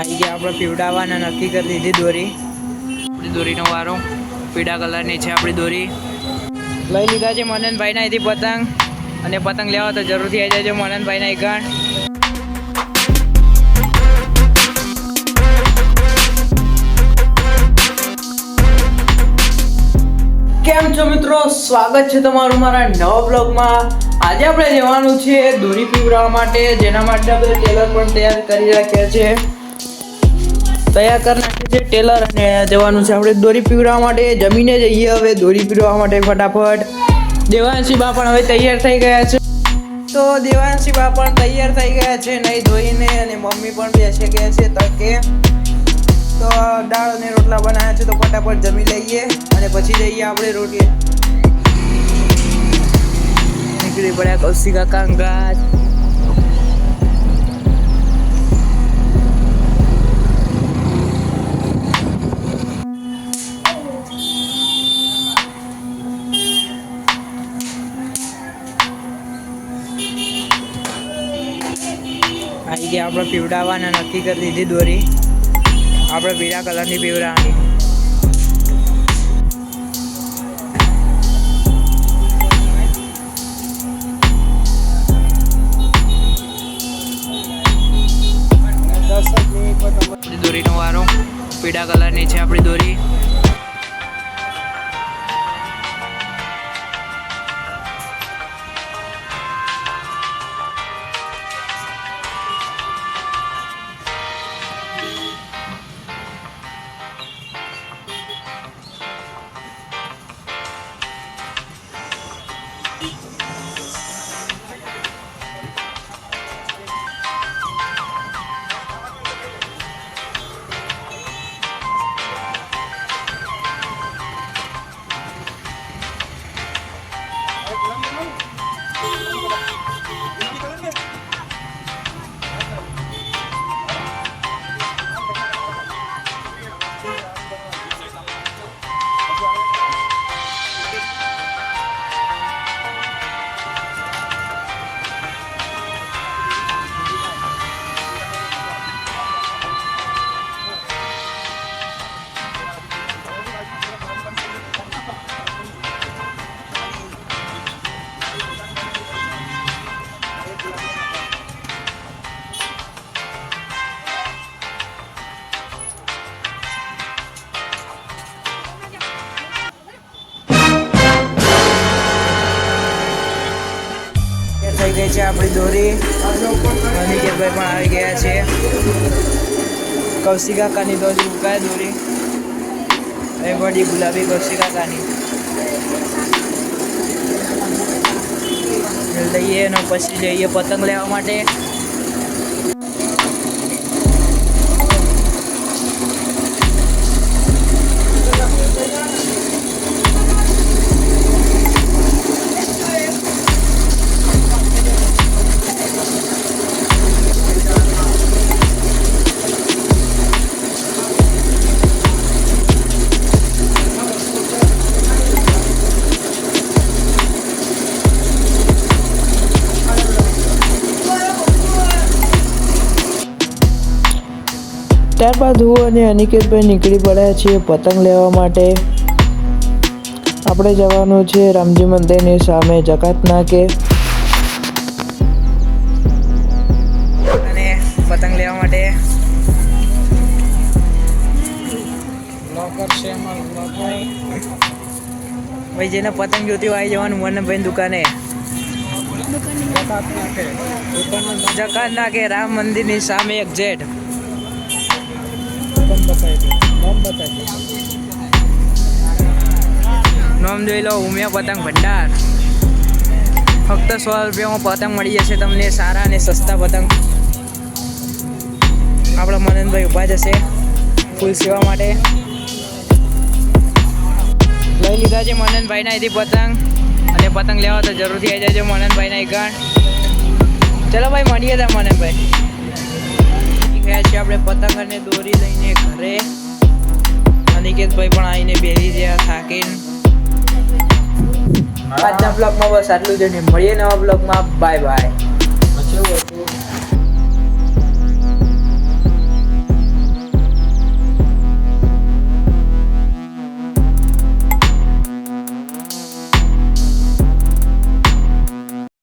આવી ગયા, આપણે પીવડાવવાના, નક્કી કરી દીધી દોરી. આપણી દોરીનો વારો, પીળા કલરની છે આપણી દોરી. લઈ લીધા છે મનનભાઈના અહીંથી પતંગ. અને પતંગ લેવા તો જરૂરથી આવી જાય છે મનનભાઈના એકણ કેમ છો મિત્રો? સ્વાગત છે તમારું મારા નવા બ્લોગમાં. આજે આપણે જવાનું છે દોરી પીવડાવવા માટે, જેના માટે આપણે ટેલર પણ તૈયાર કરી રાખ્યા છે. તૈયાર કરનાર છે ટેલર અને જવાનું છે આપણે દોરી પીવડાવવા માટે. જમીને જઈએ હવે દોરી પીવડાવવા માટે ફટાફટ. દેવાંશી બા પણ હવે તૈયાર થઈ ગયા છે. તો દેવાંશી બા પણ તૈયાર થઈ ગયા છે નહીં ધોઈને અને મમ્મી પણ બેસી ગયા છે તકે તો દાળ અને રોટલા બનાવ્યા છે તો ફટાફટ જમી લઈએ અને પછી જઈએ આપણે રોટલી નીકળી પડ્યા કૌશિકા કાંગાજ ગયા આપણે પીવડાવવાના નક્કી કરી દીધી દોરી. આપણે પીળા કલરની પીવડાવવાની. દોરીનો વારો. પીળા કલરની છે આપણી દોરી. થઈ ગઈ છે આપણી દોરી. અનિકેતભાઈ પણ આવી ગયા છે. કૌશિકાકાની દોરી મુકાય દોરી. એ બધી ગુલાબી કૌશિકાકાની. લઈએ અને પછી જઈએ પતંગ લેવા માટે. ત્યારબાદ હું અને અનિકેતભાઈ નીકળી પડ્યા છીએ પતંગ લેવા માટે. આપણે જવાનું છે રામજી મંદિરની સામે જકાત નાકે અને પતંગ લેવા માટે. લોકર છે ભાઈ જેને પતંગ જોતી હોય આવી જવાનું મને ભાઈ દુકાને જકાત નાકે રામ મંદિરની સામે એક જેટ નામ જોઈ લો, ઉમિયા પતંગ ભંડાર. ફક્ત સો રૂપિયામાં પતંગ મળી જશે તમને, સારા અને સસ્તા પતંગ. આપણા મનનભાઈ ઊભા જશે ફૂલ સેવા માટે. લઈ લીધા છે મનનભાઈના અહીંથી પતંગ. અને પતંગ લેવા તો જરૂરથી આવી જજો મનનભાઈના એકણ ચલો ભાઈ, મળીએ ત્યાં મનનભાઈ. ગયા છે આપણે પતંગ અને દોરી લઈને ઘરે. અનિકેતભાઈ પણ આવીને બેસી ગયા થાકીને. આજના બ્લોગમાં બસ આટલું જ મળીએ નવા બ્લોગમાં બાય બાય